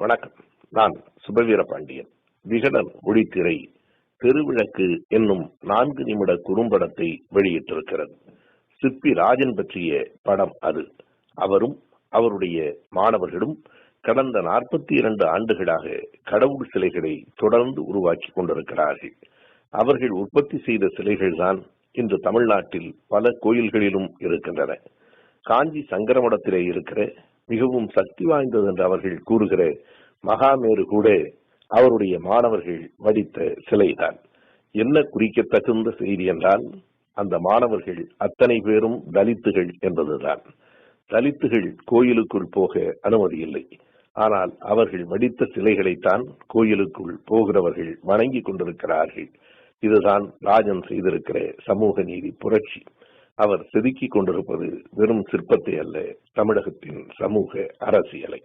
வணக்கம். நான் சுபவீர பாண்டியன். விகடன் ஒளித்திரை தெருவிளக்கு என்னும் நான்கு நிமிட குறும்படத்தை வெளியிட்டிருக்கிறது. சிற்பி ராஜன் பற்றிய படம் அது. அவரும் அவருடைய மாணவர்களும் கடந்த நாற்பத்தி இரண்டு ஆண்டுகளாக கடவுள் சிலைகளை தொடர்ந்து உருவாக்கி கொண்டிருக்கிறார்கள். அவர்கள் உற்பத்தி செய்த சிலைகள்தான் இன்று தமிழ்நாட்டில் பல கோயில்களிலும் இருக்கின்றன. காஞ்சி சங்கரமடத்திலே இருக்கிற மிகவும் சக்தி வாய்ந்தது என்று அவர்கள் கூறுகிற மகாமேரு கூட அவருடைய மாணவர்கள் வடித்த சிலைதான். என்ன குறிக்கத்தகுந்த செய்தி என்றால் அந்த மாணவர்கள் அத்தனை பேரும் தலித்துகள் என்பதுதான். தலித்துகள் கோயிலுக்குள் போக அனுமதி இல்லை. ஆனால் அவர்கள் வடித்த சிலைகளைத்தான் கோயிலுக்குள் போகிறவர்கள் வணங்கி கொண்டிருக்கிறார்கள். இதுதான் ராஜன் செய்திருக்கிற சமூக நீதி புரட்சி. அவர் செதுக்கிக் கொண்டிருப்பது வெறும் சிற்பத்தை அல்ல தமிழகத்தின் சமூக அரசியலை.